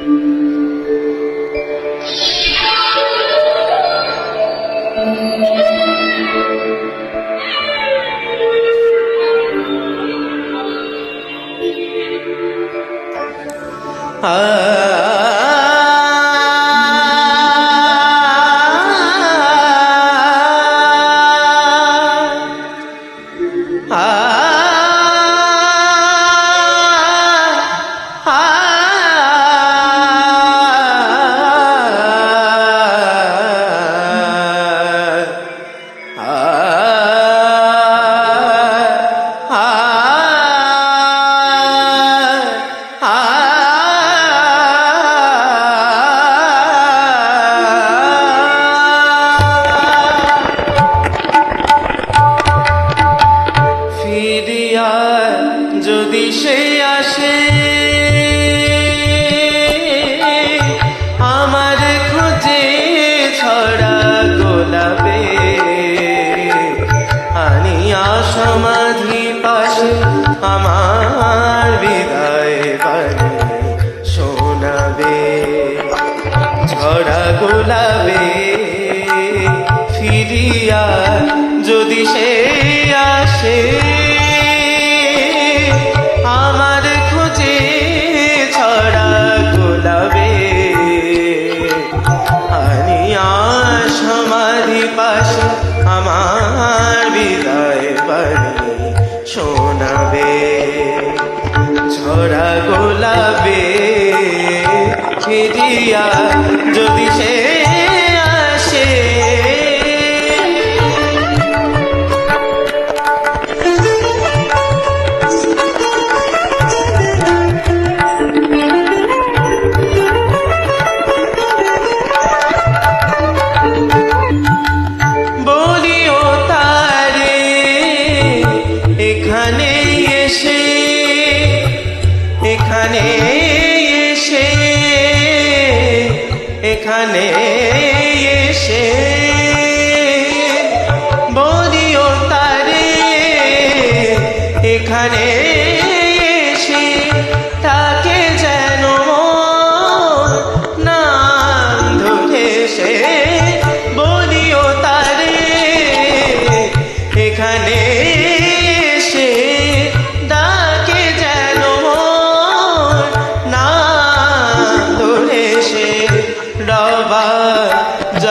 ফিরিয়া ঝরা গোলাবে ফিরিয়া যদি সে আসে, আমার খোঁজে ছড়া গোলাবে আনিয়া সমাধি পাশে আমার বিদায় বাণী শোনাবে। ছড়া গোলাবে ফিরিয়া যদি সে আসে। বলিও তারে এখানে এসে এখানে এসে এখানে এসে বলিও তারে এখানে এসে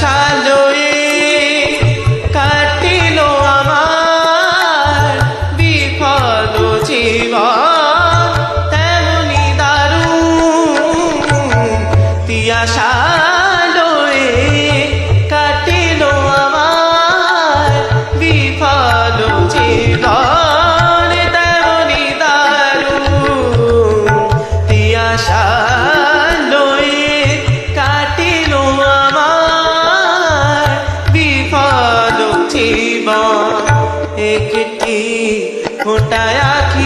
সালোয়ে কাটিল আমার বিফল জীবন। लौटाया कि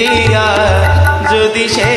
ফিরিয়া যদি সে